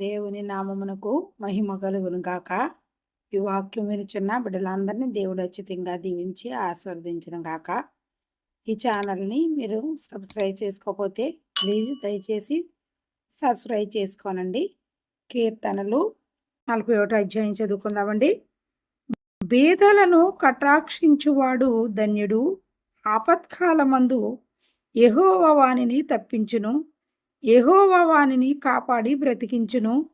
దేవుని నామమునకు మహిమ కలుగును గాక. ఈ వాక్యం వినిచున్న బిడ్డలందరినీ దేవుడు అచ్చితంగా దీవించి ఆస్వాదించడం గాక. ఈ ఛానల్ని మీరు సబ్స్క్రైబ్ చేసుకోకపోతే ప్లీజ్ దయచేసి సబ్స్క్రైబ్ చేసుకోనండి. కీర్తనలు నలభై ఒకటి అధ్యాయం చదువుకుందామండి. బీదలను కటాక్షించువాడు ధన్యుడు. ఆపత్కాలమందు యహోవ వాణిని తప్పించును. యెహోవా వానిని కాపాడి బ్రతికించును.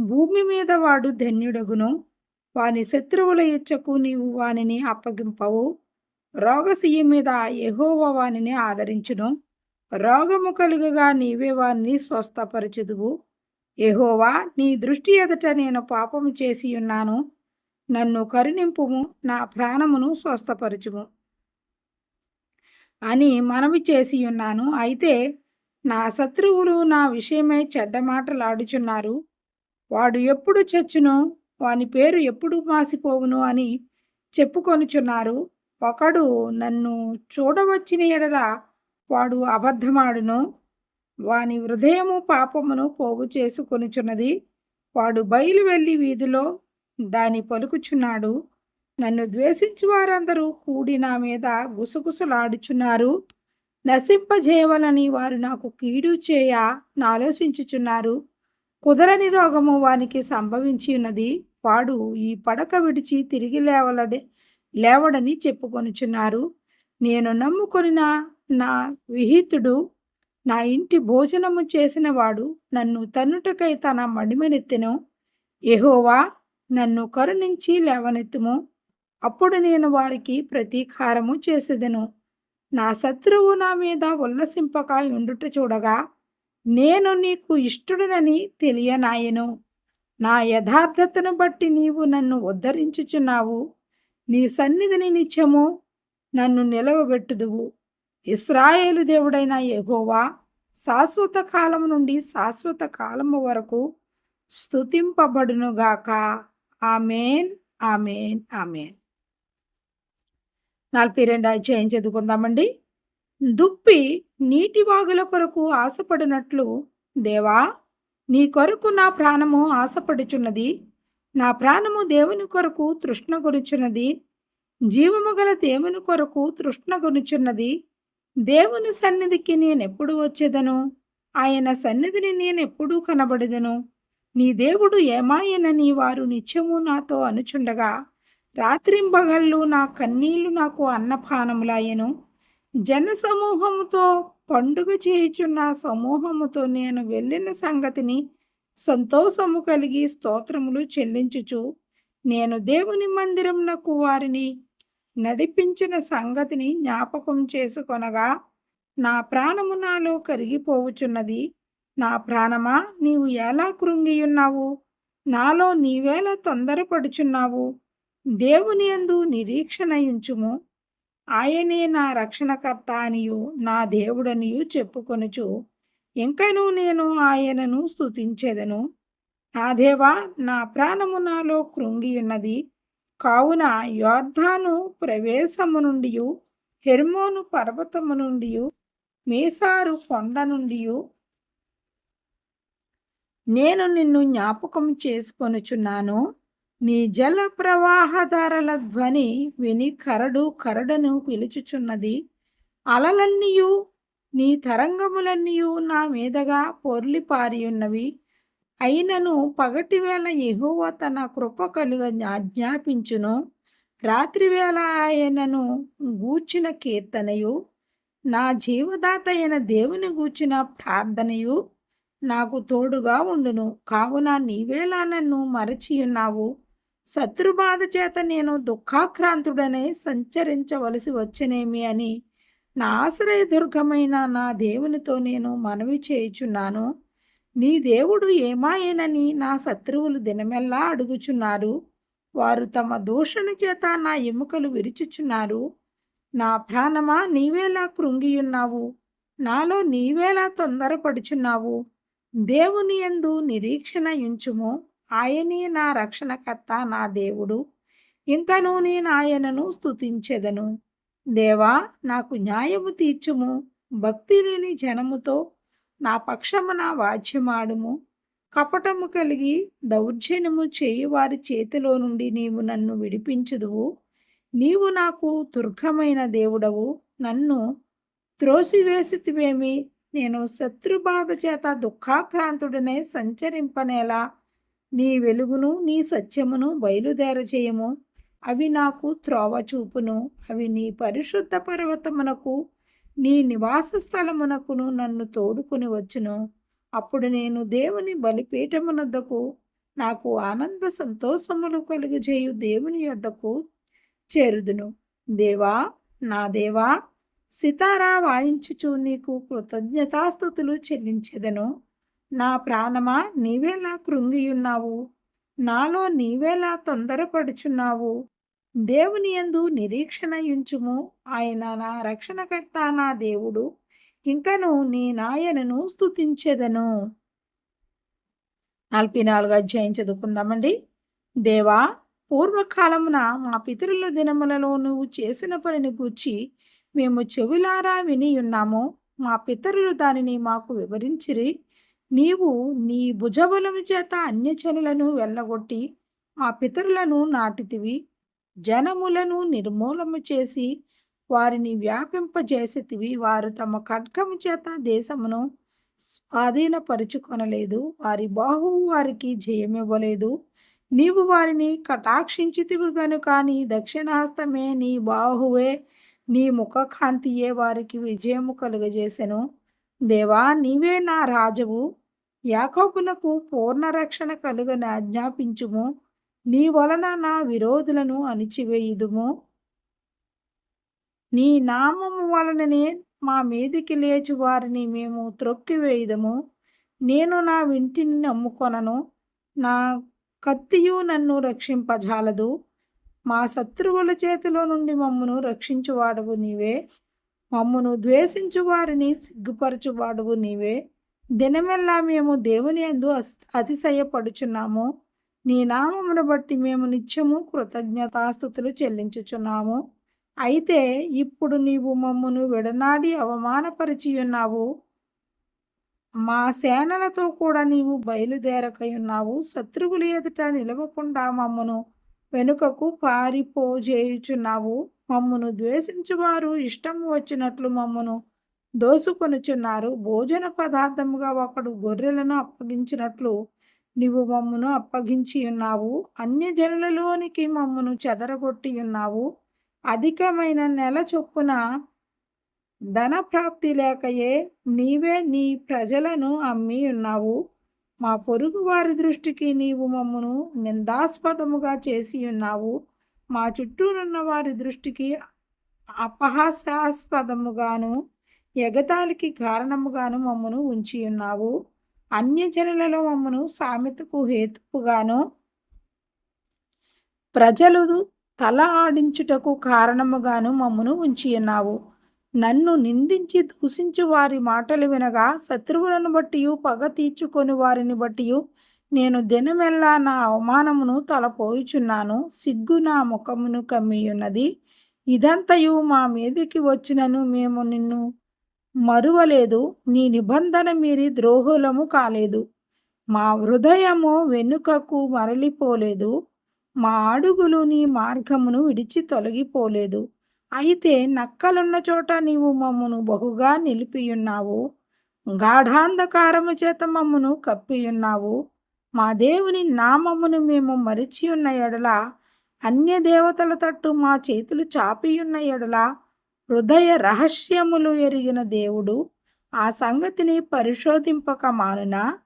భూమి మీద వాడు ధన్యుడగును. వాని శత్రువుల ఇచ్చకు నీవు వానిని అప్పగింపవు. రోగశయ్య మీద యెహోవా వానిని ఆదరించును. రోగము కలుగగా నీవే వారిని స్వస్థపరచుదువు. ఎహోవా నీ దృష్టి ఎదుట నేను పాపము చేసి ఉన్నాను. నన్ను కరుణింపుము నా ప్రాణమును స్వస్థపరచుము. అని మనవి చేసి ఉన్నాను. అయితే నా శత్రువులు నా విషయమై చెడ్డ మాటలాడుచున్నారు. వాడు ఎప్పుడు చచ్చును వాని పేరు ఎప్పుడు మాసిపోవును అని చెప్పుకొనుచున్నారు. ఒకడు నన్ను చూడవచ్చిన ఎడల వాడు అబద్ధమాడును వాని హృదయము పాపమును పోగు చేసుకొనుచున్నది. వాడు బయలు వెళ్ళి వీధిలో దాని పలుకుచున్నాడు. నన్ను ద్వేషించు వారందరూ కూడి నా మీద గుసగుసలాడుచున్నారు. నశింపజేయవలని వారు నాకు కీడు చేయ ఆలోచించుచున్నారు కుదరని రోగము వానికి సంభవించి ఉన్నది వాడు ఈ పడక విడిచి తిరిగి లేవలడే లేవడని చెప్పుకొనుచున్నారు. నేను నమ్ముకొనిన నా విహితుడు నా ఇంటి భోజనము చేసిన వాడు నన్ను తన్నుటకై తన మడిమనెత్తెను. ఎహోవా నన్ను కరుణించి లేవనెత్తుము. అప్పుడు నేను వారికి ప్రతీకారము చేసేదను. నా శత్రువు నా మీద ఉల్లసింపక ఉండుట చూడగా నేను నీకు ఇష్టడునని తెలియనాయను. నా యథార్థతను బట్టి నీవు నన్ను ఉద్ధరించుచున్నావు. నీ సన్నిధిని నిత్యము నన్ను నిలవబెట్టుదువు. ఇస్రాయేలు దేవుడైన ఎగోవా శాశ్వత కాలం నుండి శాశ్వత కాలము వరకు స్థుతింపబడునుగాక ఆమెన్ ఆమెన్ ఆమెన్. నలభై రెండు అధ్యాయం చదువుకుందామండి. దుప్పి నీటి వాగుల కొరకు ఆశపడినట్లు దేవా నీ కొరకు నా ప్రాణము ఆశపడుచున్నది. నా ప్రాణము దేవుని కొరకు తృష్ణ గురుచున్నది జీవము గల దేవుని కొరకు తృష్ణ గురుచున్నది దేవుని సన్నిధికి నేనెప్పుడు వచ్చేదను? ఆయన సన్నిధిని నేనెప్పుడూ కనబడదను? నీ దేవుడు ఏమాయనని వారు నిత్యము నాతో అనుచుండగా రాత్రింబగళ్ళు నా కన్నీళ్ళు నాకు అన్నపానములాయను. జన సమూహముతో పండుగ చేయుచున్న సమూహముతో నేను వెళ్ళిన సంగతిని సంతోషము కలిగి స్తోత్రములు చెల్లించుచు నేను దేవుని మందిరమునకు వారిని నడిపించిన సంగతిని జ్ఞాపకం చేసుకొనగా నా ప్రాణము నాలో కరిగిపోవుచున్నది. నా ప్రాణమా నీవు ఎలా కృంగియున్నావు? నాలో నీవేలా తొందరపడుచున్నావు? దేవుని యందు నిరీక్షణ ఉంచుము ఆయనే నా రక్షణకర్త అనియు నా దేవుడనియు చెప్పుకొనుచు ఇంకను నేను ఆయనను స్తుతించెదను. నా దేవా నా ప్రాణము నాలో కృంగియున్నది. కావున యోర్ధాను ప్రవేశము నుండి హెర్మోను పర్వతము నుండి మేసారు కొండ నుండి నేను నిన్ను జ్ఞాపకం చేసుకొనుచున్నాను. నీ జల ప్రవాహధారల ధ్వని విని కరడు కరడను పిలుచుచున్నది. అలలన్నీయు నీ తరంగములన్నీయు నా మీదగా పొర్లిపారియున్నవి అయినను పగటివేళ ఎహోవ తన కృప కలుగ ఆజ్ఞాపించును. రాత్రివేళ ఆయనను గూర్చిన కీర్తనయు. నా జీవదాత అయిన దేవుని గూర్చిన ప్రార్థనయు. నాకు తోడుగా ఉండును. కావున నీవేలా నన్ను మరచియున్నావు. శత్రుబాధ చేత నేను దుఃఖాక్రాంతుడనే సంచరించవలసి వచ్చనేమి అని నా ఆశ్రయదుర్గమైన నా దేవునితో నేను మనవి చేయుచున్నాను. నీ దేవుడు ఏమాయేనని నా శత్రువులు దినమెల్లా అడుగుచున్నారు. వారు తమ దూషణ చేత నా ఎముకలు విరుచుచున్నారు. నా ప్రాణమా నీవేలా కృంగియున్నావు? నాలో నీవేలా తొందరపడుచున్నావు? దేవుని యందు నిరీక్షణ ఉంచుము ఆయనే నా రక్షణకర్త నా దేవుడు. ఇంకనూ నేను ఆయనను స్తుతించెదను. దేవా నాకు న్యాయము తీర్చుము. భక్తి లేని జనముతో నా పక్షమున వాద్యమాడుము. కపటము కలిగి దౌర్జన్యము చేయి వారి చేతిలో నుండి నీవు నన్ను విడిపించుదువు. నీవు నాకు దుర్గమైన దేవుడవు. నన్ను త్రోసివేసితివేమి? నేను శత్రుబాధ చేత దుఃఖాక్రాంతుడనే సంచరింపనేలా నీ వెలుగును నీ సత్యమును బయలుదేరచేయము అవి నాకు త్రోవ చూపును. అవి నీ పరిశుద్ధ పర్వతమునకు నీ నివాస స్థలమునకును నన్ను తోడుకుని వచ్చును. అప్పుడు నేను దేవుని బలిపీఠమునద్దకు నాకు ఆనంద సంతోషములు కలుగజేయు దేవుని యొద్దకు చేరుదును. దేవా నా దేవా సితారా వాయించుచు నీకు కృతజ్ఞతాస్థుతులు చెల్లించెదను. నా ప్రాణమా నీవేలా కృంగియున్నావు? నాలో నీవేలా తొందరపడుచున్నావు? దేవుని యందు నిరీక్షణ ఉంచుము ఆయన నా రక్షణకర్త నా దేవుడు. ఇంకను నీ నాయనను స్తుతించెదను. నలభై నాలుగు అధ్యాయం చదువుకుందామండి. దేవా పూర్వకాలమున మా పితరుల దినములలో నువ్వు చేసిన పనిని గూర్చి మేము చెవులారా విని ఉన్నాము. మా పితరులు దానిని మాకు వివరించిరి. నీవు నీ భుజబలము చేత అన్యచనులను వెళ్ళగొట్టి మా పితరులను నాటితివి. జనములను నిర్మూలము చేసి వారిని వ్యాపింపజేసేతివి. వారు తమ ఖడ్గము చేత దేశమును స్వాధీనపరుచుకొనలేదు. వారి బాహువు వారికి జయమివ్వలేదు. నీవు వారిని కటాక్షించితివి గనుక నీ దక్షిణాస్తమే నీ బాహువే. నీ ముఖకాంతియే వారికి విజయము కలుగజేసెను. దేవా నీవే నా రాజువు. యాకోబునకు పూర్ణ రక్షణ కలుగని ఆజ్ఞాపించుము. నీ వలన నా విరోధులను అణిచివేయుదుము. నీ నామము వలననే మా మీదికి లేచి వారిని మేము త్రొక్కివేయుదము. నేను నా వింటిని నమ్ముకొనను. నా కత్తియు నన్ను రక్షింపజాలదు. మా శత్రువుల చేతిలో నుండి మమ్మను రక్షించువాడవు నీవే. మమ్మను ద్వేషించు వారిని సిగ్గుపరచువాడవు నీవే. దినమెల్లా మేము దేవుని ఎందు అతిశయపడుచున్నాము. నీ నామమును బట్టి మేము నిత్యము కృతజ్ఞతాస్థుతులు చెల్లించుచున్నాము. అయితే ఇప్పుడు నీవు మమ్మను విడనాడి అవమానపరిచి ఉన్నావు మా సేనలతో కూడా నీవు బయలుదేరకయున్నావు. శత్రువులు ఎదుట నిలవకుండా మమ్మను వెనుకకు పారిపోజేయుచున్నావు. మమ్మను ద్వేషించువారు ఇష్టం వచ్చినట్లు మమ్మను దోసుకొనుచున్నారు. భోజన పదార్థముగా ఒకడు గొర్రెలను అప్పగించినట్లు నీవు మమ్మను అప్పగించి ఉన్నావు. అన్యజనులలోనికి మమ్మను చెదరగొట్టి ఉన్నావు. అధికమైన నెల చొప్పున ధన ప్రాప్తి లేకయే నీవే నీ ప్రజలను అమ్మి ఉన్నావు. మా పొరుగు వారి దృష్టికి నీవు మమ్మను నిందాస్పదముగా చేసి ఉన్నావు. మా చుట్టూనున్న వారి దృష్టికి అపహాసాస్పదముగాను ఎగతాళికి కారణముగాను మమ్మను ఉంచి ఉన్నావు. అన్యజనులలో మమ్మను సామెతకు హేతుపుగాను ప్రజలు తల ఆడించుటకు కారణముగాను మమ్మను ఉంచి ఉన్నావు. నన్ను నిందించి దూషించు వారి మాటలు వినగా శత్రువులను బట్టి పగ తీర్చుకొని వారిని బట్టి నేను దినమెల్లా నా అవమానమును తలపోయుచున్నాను. సిగ్గు నా ముఖమును కమ్మియున్నది. ఇదంతయు మా మీదికి వచ్చినను మేము నిన్ను మరువలేదు. నీ నిబంధన మీరి ద్రోహులము కాలేదు. మా హృదయము వెనుకకు మరలిపోలేదు. మా అడుగులు నీ మార్గమును విడిచి తొలగిపోలేదు. అయితే నక్కలున్న చోట నీవు మమ్మను బహుగా నిలిపియున్నావు. గాఢాంధకారము చేత మమ్మను కప్పియున్నావు. మా దేవుని నామమును మేము మరిచి ఉన్న ఎడల అన్య దేవతల తట్టు మా చేతులు చాపియున్న ఎడల హృదయ రహస్యములు ఎరిగిన దేవుడు ఆ సంగతిని పరిశోధింపక మానున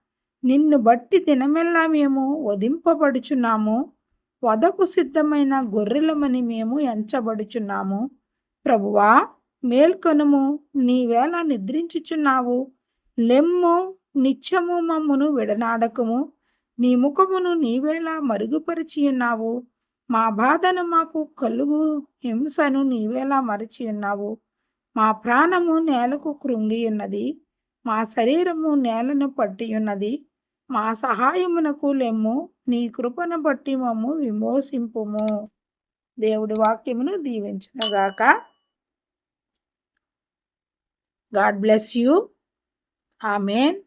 నిన్ను బట్టి దినమెల్లా మేము వధింపబడుచున్నాము. వదకు సిద్ధమైన గొర్రెలమని మేము ఎంచబడుచున్నాము. ప్రభువా మేల్కొనుము నీవేళ నిద్రించుచున్నావు. లెమ్ము నిత్యము మమ్మును విడనాడకము. నీ ముఖమును నీవేలా మరుగుపరిచియున్నావు. మా బాధను మాకు కలుగు హింసను నీవేలా మరచి ఉన్నావు. మా ప్రాణము నేలకు కృంగి ఉన్నది. మా శరీరము నేలను పట్టి ఉన్నది. మా సహాయమునకు లెమ్ము నీ కృపను బట్టి మమ్ము విమోసింపుము. దేవుడి వాక్యమును దీవించినగాక గాడ్ బ్లెస్ యూ. ఆమెన్.